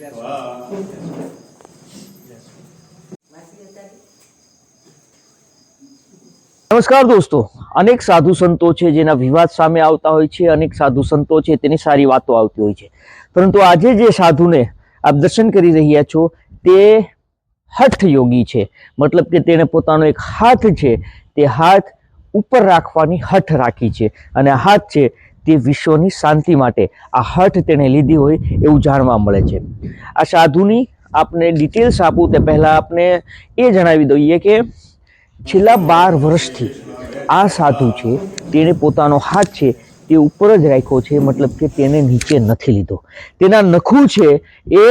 નમસ્કાર દોસ્તો. અનેક સાધુ સંતો છે જેના વિવાદ સામે આવતા હોય છે, અનેક સાધુ સંતો છે તેની સારી વાતો આવતી હોય છે. પરંતુ આજે જે સાધુને આપ દર્શન કરી રહ્યા છો, તે હઠ યોગી છે. મતલબ કે તેણે પોતાનો એક હાથ છે, તે હાથ ઉપર રાખવાની હઠ રાખી છે. અને હાથ છે તે વિશ્વની શાંતિ માટે આ હઠ તેણે લીધી હોય એવું જાણવા મળે છે. આ સાધુની આપને ડિટેલ્સ આપું તે પહેલાં આપને એ જણાવી દઈએ કે છેલ્લા બાર વર્ષથી આ સાધુ છે, તેણે પોતાનો હાથ છે તે ઉપર જ રાખ્યો છે, મતલબ કે તેને નીચે નથી લીધો. તેના નખું છે એ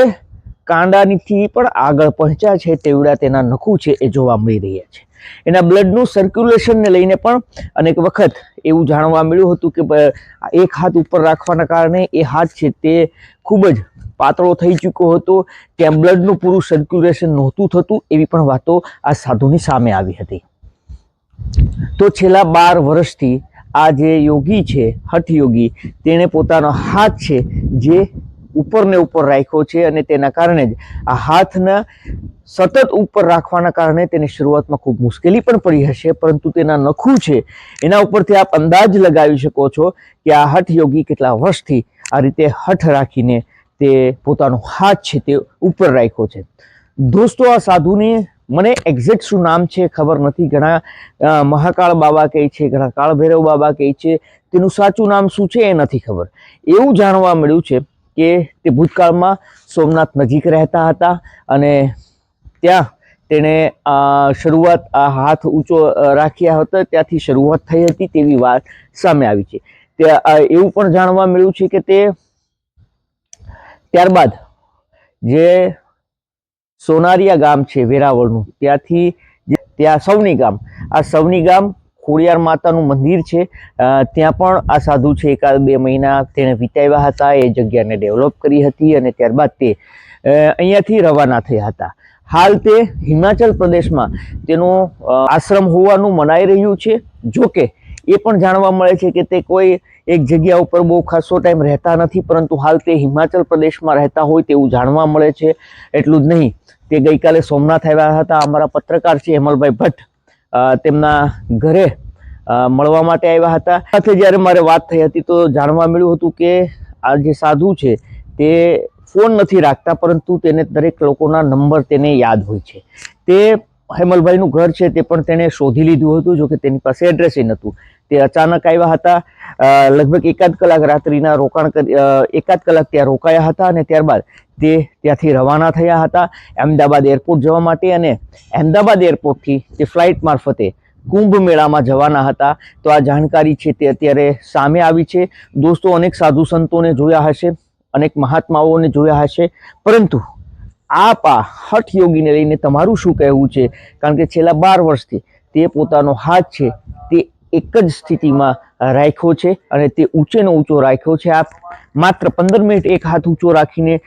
કાંડાનીથી પણ આગળ પહોંચ્યા છે, તેવડા તેના નખું છે એ જોવા મળી રહ્યા છે. એના બ્લડનું સર્ક્યુલેશનને લઈને પણ અનેક વખત એવું જાણવા મળ્યું હતું કે એક હાથ ઉપર રાખવાના કારણે એ હાથ છે તે ખૂબ જ પાતળો થઈ ચૂક્યો હતો. ત્યાં બ્લડનું પૂરું સર્ક્યુલેશન નહોતું થતું એવી પણ વાતો આ સાધુની સામે આવી હતી. તો છેલ્લા બાર વર્ષથી આ જે યોગી છે હઠ યોગી તેણે પોતાનો હાથ છે જે ઉપર ને ઉપર રાખ્યો છે અને તેના કારણે જ આ હાથના સતત ઉપર રાખવાના કારણે તેને શરૂઆતમાં ખૂબ મુશ્કેલી પણ પડી હશે, પરંતુ તેના નખું છે, એના ઉપરથી આપ અંદાજ લગાવી શકો છો કે આ હઠ યોગી કેટલા વર્ષથી આ રીતે હઠ રાખીને તે પોતાનો હાથ છે તે ઉપર રાખ્યો છે. દોસ્તો, આ સાધુને મને એક્ઝેક્ટ શું નામ છે ખબર નથી. ઘણા મહાકાળ બાબા કહે છે, ઘણા કાળભૈરવ બાબા કહે છે. તેનું સાચું નામ શું છે એ નથી ખબર. એવું જાણવા મળ્યું છે કે તે ભૂતકાળમાં સોમનાથ નજીક રહેતા હતા અને ત્યાં તેણે શરૂઆત હાથ ઊંચો રાખ્યા હતા. ત્યાંથી શરૂઆત થઈ હતી તેવી વાત સામે આવી છે. તે એવું પણ જાણવા મળ્યું છે કે તે ત્યારબાદ જે સોનારિયા ગામ છે વેરાવળનું, ત્યાંથી ત્યાં સૌની ગામ, આ સૌની ગામ ખોડિયાર માતાનું મંદિર છે. ત્યાં પણ આ સાધુ છે, એકાદ બે મહિના તેણે વિતાવ્યા હતા, એ જગ્યાને ડેવલપ કરી હતી અને ત્યારબાદ તે અહીંયાથી રવાના થયા હતા. હાલ તે હિમાચલ પ્રદેશમાં તેનો આશ્રમ હોવાનું મનાઈ રહ્યું છે. જોકે એ પણ જાણવા મળે છે કે તે કોઈ એક જગ્યા ઉપર બહુ ખાસો ટાઈમ રહેતા નથી, પરંતુ હાલ તે હિમાચલ પ્રદેશમાં રહેતા હોય તેવું જાણવા મળે છે. એટલું જ નહીં, તે ગઈકાલે સોમનાથ આવ્યા હતા. અમારા પત્રકાર છે હેમલભાઈ ભટ્ટ. તેમના ઘરે મળવા માટે આવ્યા હતા. સાથે જ્યારે મારે વાત થઈ હતી તો જાણવા મળ્યું હતું કે આ જે સાધુ છે તે ફોન નથી રાખતા, પરંતુ તેને દરેક લોકોના નંબર તેને યાદ હોય છે. તે હેમલભાઈનું ઘર છે તે પણ તેણે શોધી લીધું હતું જો કે તેની પાસે એડ્રેસ નહોતું. તે અચાનક આવ્યા હતા લગભગ એકાદ કલાક રાત્રિના રોકાણ કરી એકાદ કલાક ત્યાં રોકાયા હતા અને ત્યારબાદ તે ત્યાંથી રવાના થયા હતા અહેમદાબાદ એરપોર્ટ જવા માટે અને અહેમદાબાદ એરપોર્ટથી તે ફ્લાઇટ મારફતે કુંભ મેળામાં જવાના હતા. તો આ જાણકારી છે તે અત્યારે સામે આવી છે. દોસ્તો, અનેક સાધુ સંતોને જોયા હશે, અનેક મહાત્માઓને જોયા હશે, પરંતુ આ હઠ યોગીને લઈને તમારું શું કહેવું છે? કારણ કે છેલ્લા બાર વર્ષથી તે પોતાનો હાથ છે, તે એક જ સ્થિતિમાં રાખ્યો છે અને તે ઊંચેનો ઊંચો રાખ્યો છે. આપ માત્ર પંદર મિનિટ એક હાથ ઊંચો રાખીને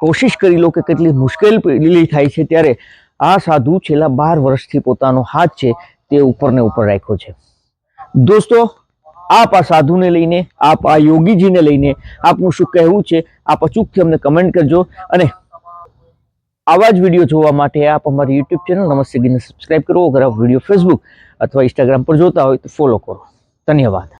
કોશિશ કરી લો કે કેટલી મુશ્કેલ લીલી થાય છે ત્યારે આ સાધુ છેલ્લા બાર વર્ષથી પોતાનો હાથ છે, તે ઉપરને ઉપર રાખ્યો છે. દોસ્તો, આપ આ સાધુને લઈને, આપ આ યોગીજીને લઈને આપનું શું કહેવું છે? આપ અચૂકથી અમને કમેન્ટ કરજો અને આવા જ વીડિયો જોવા માટે આપ અમારી યુટ્યુબ ચેનલ નમસ્તે ગીને સબસ્ક્રાઇબ કરો. અગર આપ વીડિયો ફેસબુક અથવા ઇન્સ્ટાગ્રામ પર જોતા હોય તો ફોલો કરો. ધન્યવાદ.